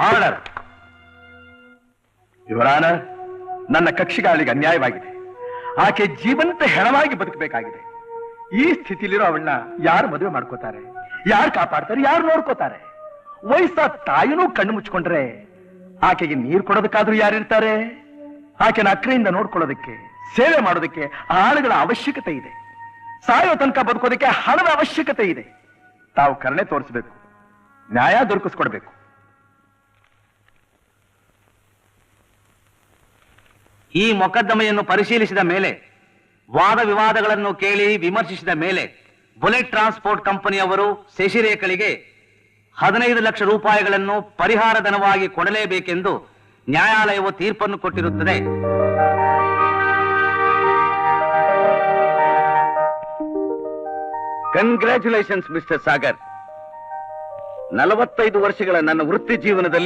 Order. ಇವರಾನ ನನ್ನ ಕಕ್ಷಿಗಾಳಿಗೆ ಅನ್ಯಾಯವಾಗಿದೆ. ಆಕೆ ಜೀವಂತ ಹೆಣವಾಗಿ ಬದುಕಬೇಕಾಗಿದೆ. ಈ ಸ್ಥಿತಿಲಿರೋ ಅವಳನ್ನ ಯಾರು ಮದುವೆ ಮಾಡ್ಕೋತಾರೆ? ಯಾರು ಕಾಪಾಡ್ತಾರೆ? ಯಾರು ನೋಡ್ಕೋತಾರೆ? ವಯಸ್ಸ ತಾಯಿನೂ ಕಣ್ಣು ಮುಚ್ಕೊಂಡ್ರೆ ಆಕೆಗೆ ನೀರು ಕೊಡೋದಕ್ಕಾದ್ರೂ ಯಾರಿರ್ತಾರೆ ಆಕೆನ ಅಕ್ರೆಯಿಂದ ನೋಡ್ಕೊಳ್ಳೋದಕ್ಕೆ, ಸೇವೆ ಮಾಡೋದಕ್ಕೆ ಆಳುಗಳ ಅವಶ್ಯಕತೆ ಇದೆ. ಸಾಯೋ ತನಕ ಬದುಕೋದಕ್ಕೆ ಹಣದ ಅವಶ್ಯಕತೆ ಇದೆ. ತಾವು ಕರುಣೆ ತೋರಿಸಬೇಕು. ನ್ಯಾಯ ದೊರಕಿಸ್ಕೊಡ್ಬೇಕು. ಈ ಮೊಕದ್ದಮೆಯನ್ನು ಪರಿಶೀಲಿಸಿದ ಮೇಲೆ, ವಾದ ವಿವಾದಗಳನ್ನು ಕೇಳಿ ವಿಮರ್ಶಿಸಿದ ಮೇಲೆ, ಬುಲೆಟ್ ಟ್ರಾನ್ಸ್ಪೋರ್ಟ್ ಕಂಪನಿಯವರು ಶಶಿರೇಖಳಿಗೆ ಹದಿನೈದು ಲಕ್ಷ ರೂಪಾಯಿಗಳನ್ನು ಪರಿಹಾರ ಧನವಾಗಿ ಕೊಡಲೇಬೇಕೆಂದು ನ್ಯಾಯಾಲಯವು ತೀರ್ಪನ್ನು ಕೊಟ್ಟಿರುತ್ತದೆ. ಕಂಗ್ರ್ಯಾಚುಲೇಷನ್ಸ್ ಮಿಸ್ಟರ್ ಸಾಗರ್ ನಲವತ್ತೈದು ವರ್ಷಗಳ ನನ್ನ ವೃತ್ತಿ ಜೀವನದಲ್ಲಿ